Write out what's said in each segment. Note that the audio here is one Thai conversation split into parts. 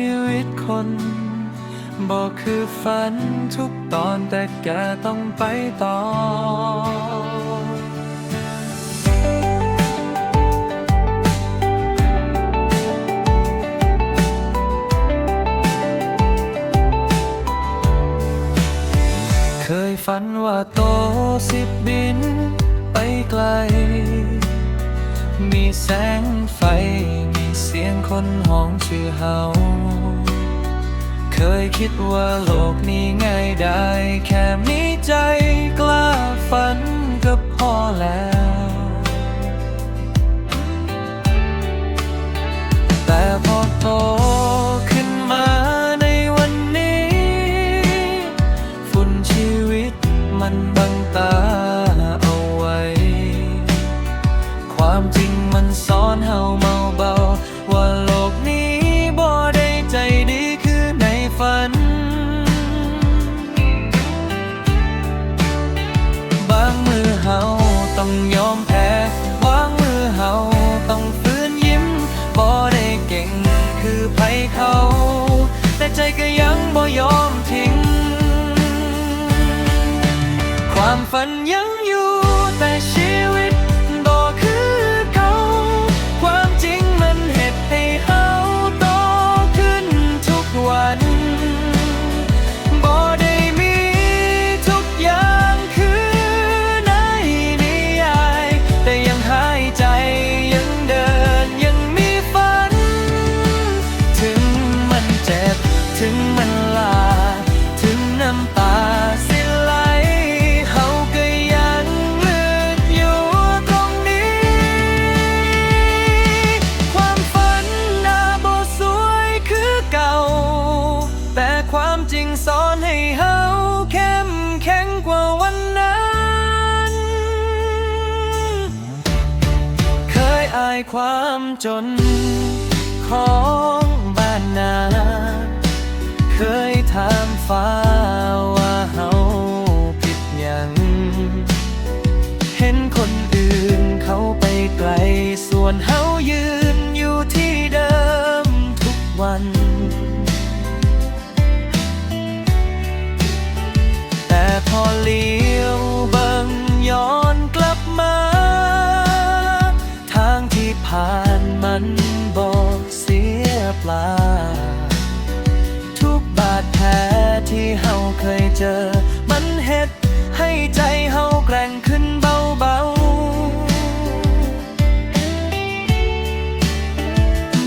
ชีวิตคน บอกคือฝันทุกตอนแต่แกต้องไปต่อเคยฝันว่าโตสิบบินไปไกล มีแสงไฟ มีเสียงคนห้องชื่อเฮา เคยคิดว่าโลกนี้ง่ายได้ แค่มีใจกล้าฝันก็พอแล้ว แต่พอโตขึ้นมาในวันนี้ ฝุ่นชีวิตมันบังตาเอาไว้ ความจริงมันซ้อนเฮามา ควาายความจน ของบ้านนา เคยถามฟ้าว่าเฮาผิดยัง เห็นคนอื่นเขาไปไกลส่วนเฮายืน ปลา ทุกบาดแผลที่เฮาเคยเจอ มันเฮ็ดให้ใจเฮาแกร่งขึ้นเบาๆ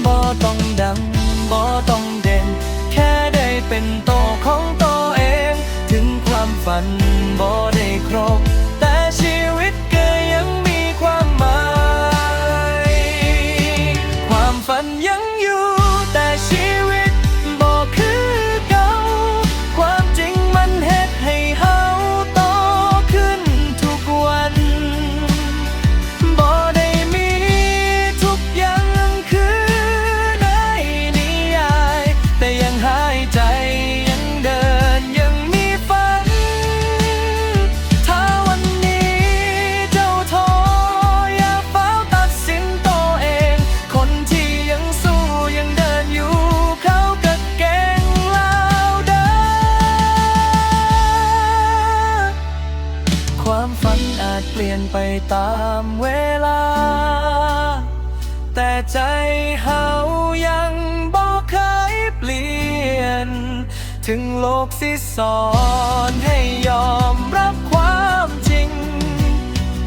บ่ต้องดังบ่ต้องเด่น แค่ได้เป็นโตของตัวเอง ถึงความฝัน ใจเฮายังบอกเคยเปลี่ยน ถึงโลกสิสอนให้ยอมรับความจริง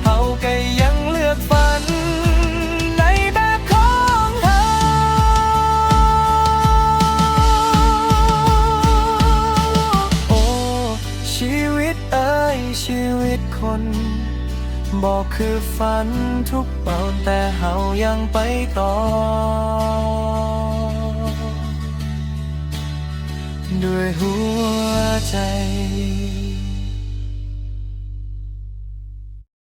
เฮาก็ยังเลือกฝันในแบบของเฮาโอ้ชีวิตเอ้ยชีวิตคน บอกคือฝันทุกเป่าแต่เฮายังไปต่อ ด้วยหัวใจ